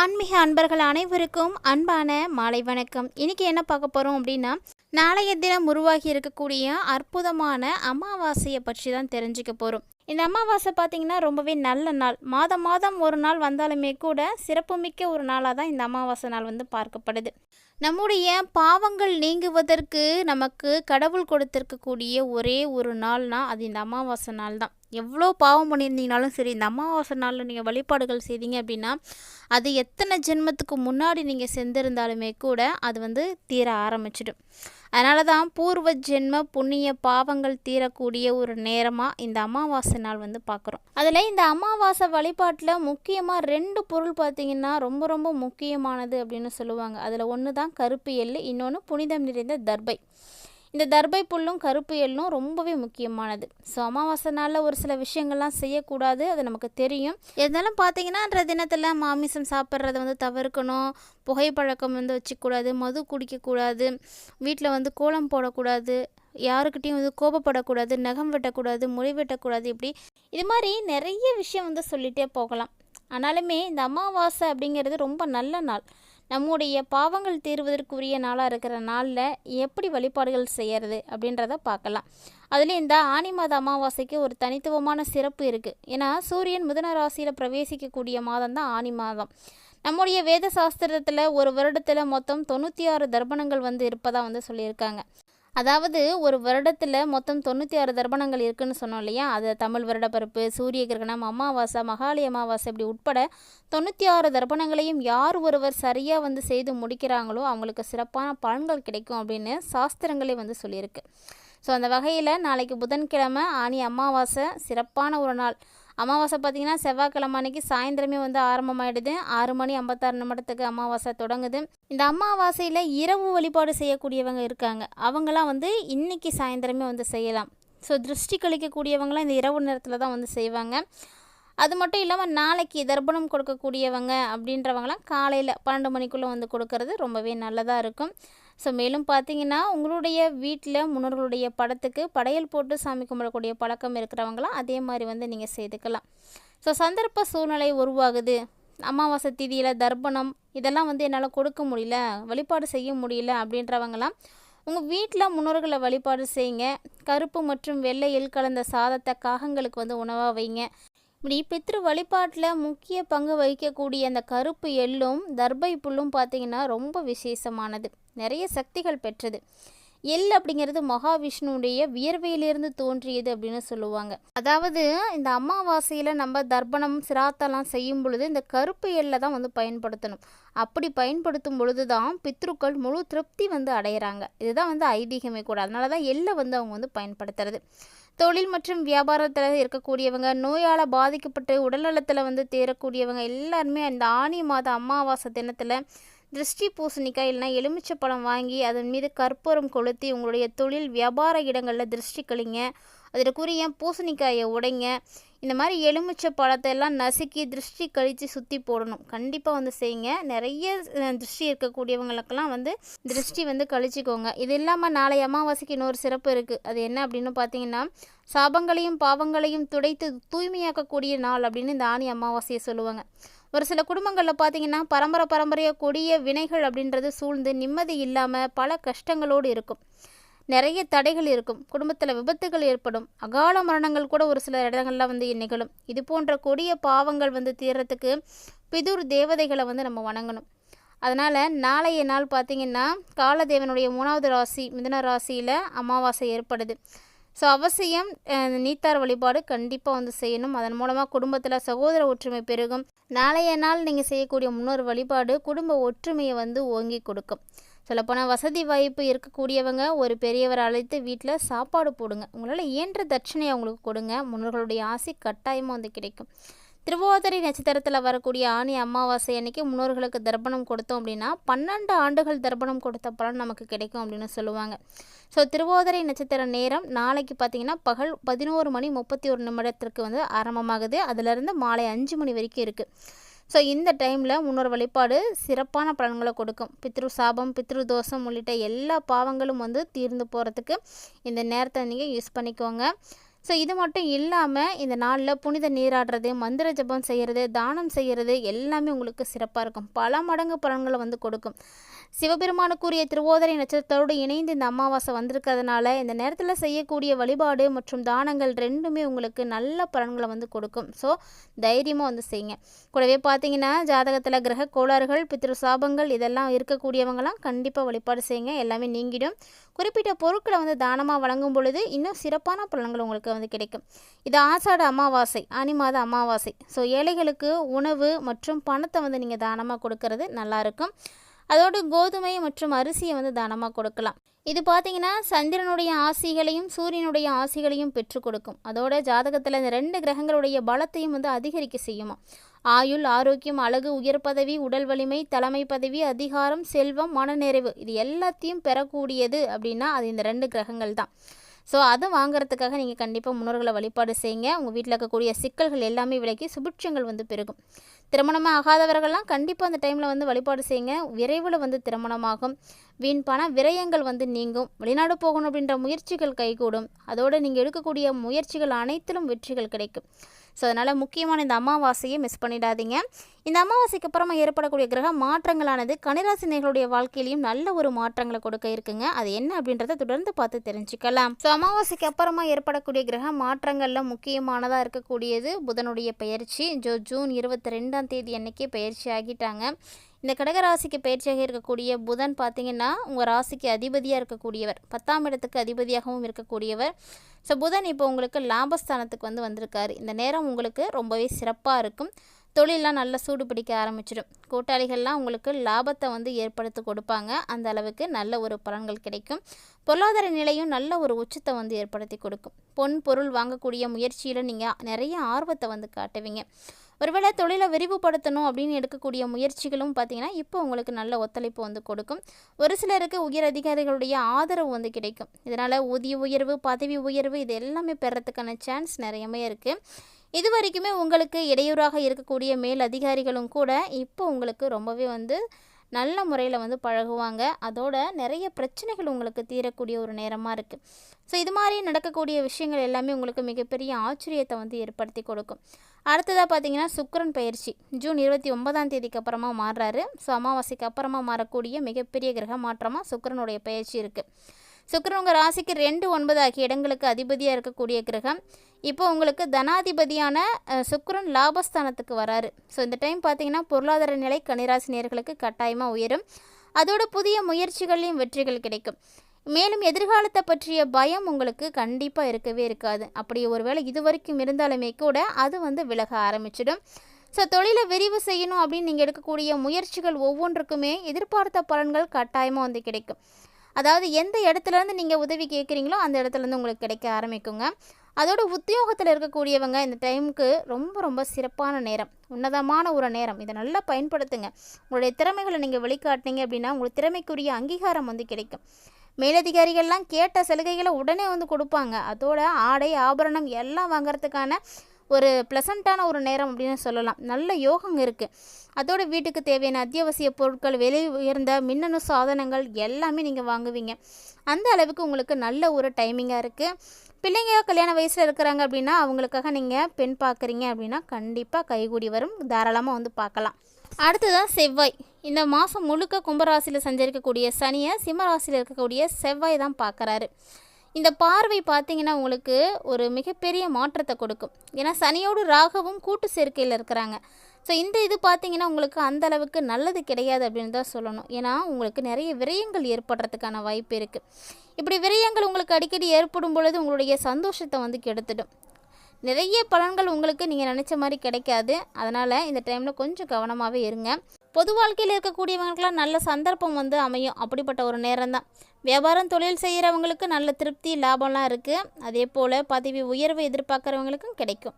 ஆன்மீக அன்பர்கள் அனைவருக்கும் அன்பான மாலை வணக்கம். இன்னைக்கு என்ன பார்க்க போகிறோம் அப்படின்னா நாளைய தினம் உருவாகி இருக்கக்கூடிய அற்புதமான அமாவாசையை பற்றி தான் தெரிஞ்சுக்க போகிறோம் இந்த அமாவாசை பார்த்திங்கன்னா ரொம்பவே நல்ல நாள். மாதம் மாதம் ஒரு நாள் வந்தாலுமே கூட சிறப்புமிக்க ஒரு நாளாக தான் இந்த அமாவாசை நாள் வந்து பார்க்கப்படுது. நம்முடைய பாவங்கள் நீங்குவதற்கு நமக்கு கடவுள் கொடுத்திருக்கக்கூடிய ஒரே ஒரு நாள்னால் அது இந்த அமாவாசை நாள் தான் எவ்வளோ பாவம் பண்ணியிருந்தீங்கனாலும் சரி இந்த அமாவாசை நாளில் நீங்கள் வழிபாடுகள் செய்தீங்க அப்படின்னா அது எத்தனை ஜென்மத்துக்கு முன்னாடி நீங்கள் செந்திருந்தாலுமே கூட அது வந்து தீர ஆரம்பிச்சிடும். அதனால தான் பூர்வ ஜென்ம புண்ணிய பாவங்கள் தீரக்கூடிய ஒரு நேரமாக இந்த அமாவாசை நாள் வந்து பார்க்குறோம் அதில் இந்த அமாவாசை வழிபாட்டில் முக்கியமாக ரெண்டு பொருள் பார்த்திங்கன்னா ரொம்ப ரொம்ப முக்கியமானது அப்படின்னு சொல்லுவாங்க. அதில் ஒன்று தான் கருப்பு எள்ளு இன்னொன்று புனிதம் நிறைந்த தர்பை. இந்த தர்பை புல்லும் கருப்பு எள்ளும் ரொம்பவே முக்கியமானது. ஸோ அமாவாசை நாளில் ஒரு சில விஷயங்கள்லாம் செய்யக்கூடாது அது நமக்கு தெரியும். இருந்தாலும் பார்த்தீங்கன்னா அன்ற தினத்தில் மாமிசம் சாப்பிட்றத வந்து தவிர்க்கணும். புகைப்பழக்கம் வந்து வச்சுக்கூடாது மது குடிக்கக்கூடாது வீட்டில் வந்து கோலம் போடக்கூடாது யாருக்கிட்டையும் வந்து கோபப்படக்கூடாது நகம் வெட்டக்கூடாது மொழி வெட்டக்கூடாது இப்படி. இது மாதிரி நிறைய விஷயம் வந்து சொல்லிகிட்டே போகலாம். ஆனாலுமே இந்த அமாவாசை அப்படிங்கிறது ரொம்ப நல்ல நாள். நம்முடைய பாவங்கள் தீர்வதற்குரிய நாளாக இருக்கிற நாளில் எப்படி வழிபாடுகள் செய்கிறது அப்படின்றத பார்க்கலாம். அதுலேயும் இந்த ஆனி மாத அமாவாசைக்கு ஒரு தனித்துவமான சிறப்பு இருக்குது ஏன்னா சூரியன் மிதன ராசியில் பிரவேசிக்கக்கூடிய மாதம் தான் ஆனி மாதம். நம்முடைய வேத சாஸ்திரத்தில் ஒரு வருடத்தில் மொத்தம் தொண்ணூற்றி ஆறு தர்ப்பணங்கள் வந்து இருப்பதாக வந்து சொல்லியிருக்காங்க. அதாவது ஒரு வருடத்தில் மொத்தம் தொண்ணூற்றி ஆறு தர்ப்பணங்கள் இருக்குதுன்னு சொன்னோம் இல்லையா? அது தமிழ் வருடப்பருப்பு சூரிய கிரகணம் அமாவாசை மகாலி அமாவாசை இப்படி உட்பட தொண்ணூற்றி ஆறு தர்ப்பணங்களையும் யார் ஒருவர் சரியாக வந்து செய்து முடிக்கிறாங்களோ அவங்களுக்கு சிறப்பான பலன்கள் கிடைக்கும் அப்படின்னு சாஸ்திரங்களே வந்து சொல்லியிருக்கு. ஸோ அந்த வகையில் நாளைக்கு புதன்கிழமை ஆனி அமாவாசை சிறப்பான ஒரு நாள். அமாவாசை பார்த்திங்கன்னா செவ்வாய்க்கிழமை அன்னைக்கு சாயந்தரமே வந்து ஆரம்பமாயிடுது. ஆறு மணி ஐம்பத்தாறு நிமிடத்துக்கு அமாவாசை தொடங்குது. இந்த அமாவாசையில் இரவு வழிபாடு செய்யக்கூடியவங்க இருக்காங்க. அவங்களாம் வந்து இன்னைக்கு சாயந்தரமே வந்து செய்யலாம். ஸோ திருஷ்டி கழிக்கக்கூடியவங்களாம் இந்த இரவு நேரத்தில் தான் வந்து செய்வாங்க. அது மட்டும் இல்லாமல் நாளைக்கு தர்ப்பணம் கொடுக்கக்கூடியவங்க அப்படின்றவங்களாம் காலையில் பன்னெண்டு மணிக்குள்ளே வந்து கொடுக்கறது ரொம்பவே நல்லதாக இருக்கும். ஸோ மேலும் பார்த்தீங்கன்னா உங்களுடைய வீட்டில் முன்னோர்களுடைய படத்துக்கு படையல் போட்டு சாமி கும்பிடக்கூடிய பழக்கம் இருக்கிறவங்களாம் அதே மாதிரி வந்து நீங்கள் செய்துக்கலாம். ஸோ சந்தர்ப்ப சூழ்நிலை உருவாகுது. அமாவாசை திதியில் தர்ப்பணம் இதெல்லாம் வந்து என்னால் கொடுக்க முடியல வழிபாடு செய்ய முடியல அப்படின்றவங்களாம் உங்கள் வீட்டில் முன்னோர்களை வழிபாடு செய்யுங்க. கருப்பு மற்றும் வெள்ளையில் கலந்த சாதத்தை காகங்களுக்கு வந்து உணவாக வைங்க. இப்படி பித்ரு வழிபாட்டில் முக்கிய பங்கு வகிக்கக்கூடிய அந்த கருப்பு எள்ளும் தர்பை புல்லும் பார்த்திங்கன்னா ரொம்ப விசேஷமானது. நிறைய சக்திகள் பெற்றது. எள் அப்படிங்கிறது மகாவிஷ்ணுடைய வியர்வையிலிருந்து தோன்றியது அப்படின்னு சொல்லுவாங்க. அதாவது இந்த அமாவாசையில் நம்ம தர்ப்பணம் சிராத்தெல்லாம் செய்யும் பொழுது இந்த கருப்பு எள்ளை தான் வந்து பயன்படுத்தணும். அப்படி பயன்படுத்தும் பொழுது தான் பித்ருக்கள் முழு திருப்தி வந்து அடையிறாங்க. இதுதான் வந்து ஐதீகமே கூட. அதனால தான் எள்ளை வந்து அவங்க வந்து பயன்படுத்துறது. தொழில் மற்றும் வியாபாரத்தில் இருக்கக்கூடியவங்க நோயால் பாதிக்கப்பட்டு உடல்நலத்தில் வந்து தேரக்கூடியவங்க எல்லாருமே அந்த ஆனி மாத அமாவாசை தினத்தில் திருஷ்டி பூசணிக்காய் இல்லைனா எலுமிச்சை பழம் வாங்கி அதன் மீது கற்பூரம் கொளுத்தி உங்களுடைய தொழில் வியாபார இடங்களில் திருஷ்டி கழிங்க. அதற்குரிய பூசணிக்காயை உடைங்க. இந்த மாதிரி எலுமிச்சை பழத்தை எல்லாம் நசுக்கி திருஷ்டி கழித்து சுற்றி போடணும். கண்டிப்பாக வந்து செய்யுங்க நிறைய திருஷ்டி இருக்கக்கூடியவங்களுக்கெல்லாம் வந்து திருஷ்டி வந்து கழிச்சிக்கோங்க. இது இல்லாமல் நாளை அமாவாசைக்கு இன்னொரு சிறப்பு இருக்குது அது என்ன அப்படின்னு பார்த்தீங்கன்னா சாபங்களையும் பாவங்களையும் துடைத்து தூய்மையாக்கக்கூடிய நாள் அப்படின்னு இந்த ஆணி அமாவாசையை சொல்லுவாங்க. ஒரு சில குடும்பங்களில் பார்த்தீங்கன்னா பரம்பரை பரம்பரையாக கொடிய வினைகள் அப்படின்றது சூழ்ந்து நிம்மதி இல்லாமல் பல கஷ்டங்களோடு இருக்கும். நிறைய தடைகள் இருக்கும். குடும்பத்தில் விபத்துகள் ஏற்படும். அகால மரணங்கள் கூட ஒரு சில இடங்களில் வந்து நிகழும். இது போன்ற கொடிய பாவங்கள் வந்து தீர்றதுக்கு பிதுர் தேவதைகளை வந்து நம்ம வணங்கணும். அதனால் நாளைய நாள் பார்த்திங்கன்னா காலதேவனுடைய மூணாவது ராசி மிதுன ராசியில் அமாவாசை ஏற்படுது. ஸோ அவசியம் நீத்தார் வழிபாடு கண்டிப்பாக வந்து செய்யணும். அதன் மூலமாக குடும்பத்தில் சகோதர ஒற்றுமை பெருகும். நாளைய நாள் நீங்கள் செய்யக்கூடிய முன்னோர் வழிபாடு குடும்ப ஒற்றுமையை வந்து ஓங்கி கொடுக்கும். சொல்லப்போனால் வசதி வாய்ப்பு இருக்கக்கூடியவங்க ஒரு பெரியவரை அழைத்து வீட்டில் சாப்பாடு போடுங்க. உங்களால் இயன்ற தட்சணையை அவங்களுக்கு கொடுங்க. முன்னோர்களுடைய ஆசை கட்டாயமாக வந்து கிடைக்கும். திருவோதரை நட்சத்திரத்தில் வரக்கூடிய ஆணி அமாவாசை அன்னைக்கு முன்னோர்களுக்கு தர்ப்பணம் கொடுத்தோம் அப்படின்னா பன்னெண்டு ஆண்டுகள் தர்ப்பணம் கொடுத்த பலன் நமக்கு கிடைக்கும் அப்படின்னு சொல்லுவாங்க. ஸோ திருவோதரை நட்சத்திர நேரம் நாளைக்கு பார்த்தீங்கன்னா பகல் பதினோரு மணி முப்பத்தி ஒரு நிமிடத்திற்கு வந்து ஆரம்பமாகுது. அதிலிருந்து மாலை அஞ்சு மணி வரைக்கும் இருக்குது ஸோ இந்த டைமில் முன்னோர் வழிபாடு சிறப்பான பலன்களை கொடுக்கும். பித்ரு சாபம் பித்ரு தோஷம் உள்ளிட்ட எல்லா பாவங்களும் வந்து தீர்ந்து போகிறதுக்கு இந்த நேரத்தை நீங்கள் யூஸ் பண்ணிக்கோங்க. ஸோ இது மட்டும் இல்லாமல் இந்த நாளில் புனித நீராடுறது மந்திர ஜபம் செய்கிறது தானம் செய்கிறது எல்லாமே உங்களுக்கு சிறப்பாக இருக்கும். பல மடங்கு பலன்களை வந்து கொடுக்கும். சிவபெருமானுக்குரிய திருவோதரை நட்சத்திரத்தோடு இணைந்து இந்த அமாவாசை வந்திருக்கிறதுனால இந்த நேரத்தில் செய்யக்கூடிய வழிபாடு மற்றும் தானங்கள் ரெண்டுமே உங்களுக்கு நல்ல பலன்களை வந்து கொடுக்கும். ஸோ தைரியமாக வந்து செய்யுங்க. கூடவே பார்த்தீங்கன்னா ஜாதகத்தில் கிரக கோளாறுகள் பித்ரு சாபங்கள் இதெல்லாம் இருக்கக்கூடியவங்களாம் கண்டிப்பாக வழிபாடு செய்யுங்க. எல்லாமே நீங்கிடும். குறிப்பிட்ட பொருட்களை வந்து தானமாக வழங்கும் பொழுது இன்னும் சிறப்பான பலன்கள் உங்களுக்கு வந்து கிடைக்கும். இது ஆசாட அமாவாசை ஆனி மாத அமாவாசை. ஸோ ஏழைகளுக்கு உணவு மற்றும் பணத்தை வந்து நீங்கள் தானமாக கொடுக்கறது நல்லாயிருக்கும் அதோடு கோதுமை மற்றும் அரிசியை வந்து தானமாக கொடுக்கலாம். இது பார்த்தீங்கன்னா சந்திரனுடைய ஆசிகளையும் சூரியனுடைய ஆசிகளையும் பெற்றுக் கொடுக்கும். அதோட ஜாதகத்தில் இந்த ரெண்டு கிரகங்களுடைய பலத்தையும் வந்து அதிகரிக்க செய்யுமா? ஆயுள் ஆரோக்கியம் அழகு உயர் பதவி உடல் வலிமை தலைமை பதவி அதிகாரம் செல்வம் மனநிறைவு இது எல்லாத்தையும் பெறக்கூடியது அப்படின்னா அது இந்த ரெண்டு கிரகங்கள் தான். ஸோ அதை வாங்குறதுக்காக நீங்கள் கண்டிப்பாக முன்னோர்களை வழிபாடு செய்யுங்க. உங்கள் வீட்டில் இருக்கக்கூடிய சிக்கல்கள் எல்லாமே விலக்கி சுபிட்சங்கள் வந்து பெருகும். திருமணமாக ஆகாதவர்கள்லாம் கண்டிப்பாக அந்த டைமில் வந்து வழிபாடு செய்யுங்க. விரைவில் வந்து திருமணமாகும். வீண் பண விரயங்கள் வந்து நீங்கும். வெளிநாடு போகணும் அப்படின்ற முயற்சிகள் கைகூடும். அதோடு நீங்கள் எடுக்கக்கூடிய முயற்சிகள் அனைத்திலும் வெற்றிகள் கிடைக்கும். ஸோ அதனால் முக்கியமான இந்த அமாவாசையை மிஸ் பண்ணிடாதீங்க. இந்த அமாவாசைக்கு அப்புறமா ஏற்படக்கூடிய கிரக மாற்றங்களானது கணிராசினியர்களுடைய வாழ்க்கையிலையும் நல்ல ஒரு மாற்றங்களை கொடுக்க இருக்குங்க. அது என்ன அப்படின்றத தொடர்ந்து பார்த்து தெரிஞ்சுக்கலாம். ஸோ அமாவாசைக்கு அப்புறமா ஏற்படக்கூடிய கிரக மாற்றங்களில் முக்கியமானதாக இருக்கக்கூடியது புதனுடைய பயிற்சி ஜோ ஜூன் இருபத்தி ரெண்டாம் தேதி அன்னைக்கே பயிற்சி ஆகிட்டாங்க. இந்த கடகராசிக்கு பயிற்சியாக இருக்கக்கூடிய புதன் பார்த்தீங்கன்னா உங்கள் ராசிக்கு அதிபதியாக இருக்கக்கூடியவர். பத்தாம் இடத்துக்கு அதிபதியாகவும் இருக்கக்கூடியவர். ஸோ புதன் இப்போ உங்களுக்கு லாபஸ்தானத்துக்கு வந்து வந்திருக்காரு. இந்த நேரம் உங்களுக்கு ரொம்பவே சிறப்பாக இருக்கும். தொழிலெலாம் நல்லா சூடு பிடிக்க ஆரம்பிச்சிடும். கூட்டாளிகள்லாம் உங்களுக்கு லாபத்தை வந்து ஏற்படுத்தி கொடுப்பாங்க. அந்த அளவுக்கு நல்ல ஒரு பலன்கள் கிடைக்கும். பொருளாதார நிலையும் நல்ல ஒரு உச்சத்தை வந்து ஏற்படுத்தி கொடுக்கும். பொன் பொருள் வாங்கக்கூடிய முயற்சியில் நீங்கள் நிறைய ஆர்வத்தை வந்து காட்டுவீங்க. ஒருவேளை தொழிலை விரிவுபடுத்தணும் அப்படின்னு எடுக்கக்கூடிய முயற்சிகளும் பார்த்தீங்கன்னா இப்போ உங்களுக்கு நல்ல ஒத்துழைப்பு வந்து கொடுக்கும். ஒரு சிலருக்கு உயர் அதிகாரிகளுடைய ஆதரவு வந்து கிடைக்கும். இதனால் ஊதிய உயர்வு பதவி உயர்வு இது எல்லாமே பெறத்துக்கான சான்ஸ் நிறையவே இருக்குது இது வரைக்குமே உங்களுக்கு இடையூறாக இருக்கக்கூடிய மேல் அதிகாரிகளும் கூட இப்போ உங்களுக்கு ரொம்பவே வந்து நல்ல முறையில் வந்து பழகுவாங்க. அதோட நிறைய பிரச்சனைகள் உங்களுக்கு தீரக்கூடிய ஒரு நேரமாக இருக்குது ஸோ இது மாதிரி நடக்கக்கூடிய விஷயங்கள் எல்லாமே உங்களுக்கு மிகப்பெரிய ஆச்சரியத்தை வந்து ஏற்படுத்தி கொடுக்கும். அடுத்ததாக பார்த்தீங்கன்னா சுக்கரன் பயிற்சி. ஜூன் இருபத்தி ஒன்பதாம் தேதிக்கு அப்புறமா மாறுறாரு. ஸோ அமாவாசைக்கு அப்புறமா மாறக்கூடிய மிகப்பெரிய கிரக மாற்றமாக சுக்கரனுடைய பயிற்சி இருக்குது சுக்கரன் உங்கள் ராசிக்கு ரெண்டு ஒன்பது ஆகிய இடங்களுக்கு அதிபதியாக இருக்கக்கூடிய கிரகம். இப்போ உங்களுக்கு தனாதிபதியான சுக்கரன் லாபஸ்தானத்துக்கு வராரு. ஸோ இந்த டைம் பார்த்தீங்கன்னா பொருளாதார நிலை கனிராசினியர்களுக்கு கட்டாயமாக உயரும். அதோட புதிய முயற்சிகள்லையும் வெற்றிகள் கிடைக்கும். மேலும் எதிர்காலத்தை பற்றிய பயம் உங்களுக்கு கண்டிப்பாக இருக்கவே இருக்காது. அப்படி ஒருவேளை இது வரைக்கும் இருந்தாலுமே கூட அது வந்து விலக ஆரம்பிச்சிடும். ஸோ தொழிலை விரிவு செய்யணும் அப்படின்னு நீங்கள் எடுக்கக்கூடிய முயற்சிகள் ஒவ்வொன்றுக்குமே எதிர்பார்த்த பலன்கள் கட்டாயமாக வந்து கிடைக்கும். அதாவது எந்த இடத்துலேருந்து நீங்கள் உதவி கேட்குறீங்களோ அந்த இடத்துலேருந்து உங்களுக்கு கிடைக்க ஆரம்பிக்குங்க. அதோட உத்தியோகத்தில் இருக்கக்கூடியவங்க இந்த டைமுக்கு ரொம்ப ரொம்ப சிறப்பான நேரம் உன்னதமான ஒரு நேரம். இதை நல்லா பயன்படுத்துங்க. உங்களுடைய திறமைகளை நீங்கள் வெளிக்காட்டினீங்க அப்படின்னா உங்களுக்கு திறமைக்குரிய அங்கீகாரம் வந்து கிடைக்கும். மேலதிகாரிகள்லாம் கேட்ட சலுகைகளை உடனே வந்து கொடுப்பாங்க. அதோட ஆடை ஆபரணம் எல்லாம் வாங்குறதுக்கான ஒரு ப்ளசண்ட்டான ஒரு நேரம் அப்படின்னு சொல்லலாம். நல்ல யோகம் இருக்குது அதோட வீட்டுக்கு தேவையான அத்தியாவசிய பொருட்கள் விலை உயர்ந்த மின்னணு சாதனங்கள் எல்லாமே நீங்கள் வாங்குவீங்க. அந்த அளவுக்கு உங்களுக்கு நல்ல ஒரு டைமிங்காக இருக்குது பிள்ளைங்க கல்யாண வயசில் இருக்கிறாங்க அப்படின்னா அவங்களுக்காக நீங்கள் பெண் பார்க்குறீங்க அப்படின்னா கண்டிப்பாக கைகூடி வரும். தாராளமாக வந்து பார்க்கலாம் அடுத்ததான் செவ்வாய். இந்த மாதம் முழுக்க கும்பராசியில் சஞ்சரிக்கக்கூடிய சனியை சிம்மராசியில் இருக்கக்கூடிய செவ்வாய் தான் பார்க்குறாரு இந்த பார்வை பார்த்தீங்கன்னா உங்களுக்கு ஒரு மிகப்பெரிய மாற்றத்தை கொடுக்கும். ஏன்னா சனியோடு ராகவும் கூட்டு சேர்க்கையில் இருக்கிறாங்க. ஸோ இந்த இது பார்த்தீங்கன்னா உங்களுக்கு அந்த அளவுக்கு நல்லது கிடையாது அப்படின்னு தான் சொல்லணும். ஏன்னா உங்களுக்கு நிறைய விரயங்கள் ஏற்படுறதுக்கான வாய்ப்பு இருக்குது இப்படி விரயங்கள் உங்களுக்கு அடிக்கடி ஏற்படும் பொழுது உங்களுடைய சந்தோஷத்தை வந்து கெடுத்துடும். நிறைய பலன்கள் உங்களுக்கு நீங்கள் நினச்ச மாதிரி கிடைக்காது. அதனால் இந்த டைமில் கொஞ்சம் கவனமாகவே இருங்க. பொது வாழ்க்கையில் இருக்கக்கூடியவங்களுக்கெல்லாம் நல்ல சந்தர்ப்பம் வந்து அமையும். அப்படிப்பட்ட ஒரு நேரம் தான் வியாபாரம் தொழில் செய்கிறவங்களுக்கு நல்ல திருப்தி லாபம்லாம் இருக்குது அதே போல் பதவி உயர்வு எதிர்பார்க்குறவங்களுக்கும் கிடைக்கும்.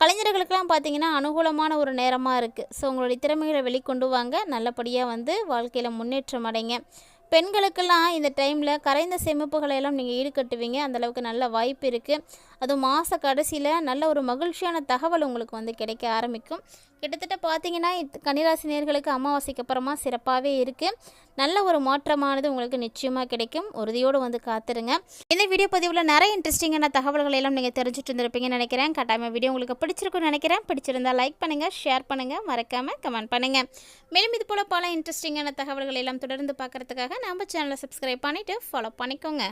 கலைஞர்களுக்கெல்லாம் பார்த்தீங்கன்னா அனுகூலமான ஒரு நேரமாக இருக்குது ஸோ உங்களுடைய திறமைகளை வெளிக்கொண்டு வாங்க. நல்லபடியாக வந்து வாழ்க்கையில் முன்னேற்றம் அடைங்க. பெண்களுக்கெல்லாம் இந்த டைமில் கரைந்த சேமிப்புகளை எல்லாம் நீங்கள் ஈடுகட்டுவீங்க அந்தளவுக்கு நல்ல வாய்ப்பு இருக்குது அதுவும் மாத கடைசியில் நல்ல ஒரு மகிழ்ச்சியான தகவல் உங்களுக்கு வந்து கிடைக்க ஆரம்பிக்கும். கிட்டத்தட்ட பார்த்தீங்கன்னா இத்- கன்னிராசி நேர்களுக்கு அமாவாசைக்கு அப்புறமா சிறப்பாகவே இருக்குது நல்ல ஒரு மாற்றமானது உங்களுக்கு நிச்சயமாக கிடைக்கும். உறுதியோடு வந்து காத்துருங்க. இந்த வீடியோ பதிவில் நிறைய இன்ட்ரெஸ்டிங்கான தகவல்கள் எல்லாம் நீங்கள் தெரிஞ்சுட்டு இருந்திருப்பீங்கன்னு நினைக்கிறேன். கட்டாயமாக வீடியோ உங்களுக்கு பிடிச்சிருக்குன்னு நினைக்கிறேன். பிடிச்சிருந்தால் லைக் பண்ணுங்கள் ஷேர் பண்ணுங்கள் மறக்காமல் கமெண்ட் பண்ணுங்கள் மேலும் இது போல் பல இன்ட்ரெஸ்டிங்கான தகவல்கள் எல்லாம் தொடர்ந்து பார்க்கறதுக்காக நம்ம சேனலை சப்ஸ்கிரைப் பண்ணிவிட்டு ஃபாலோ பண்ணிக்கோங்க.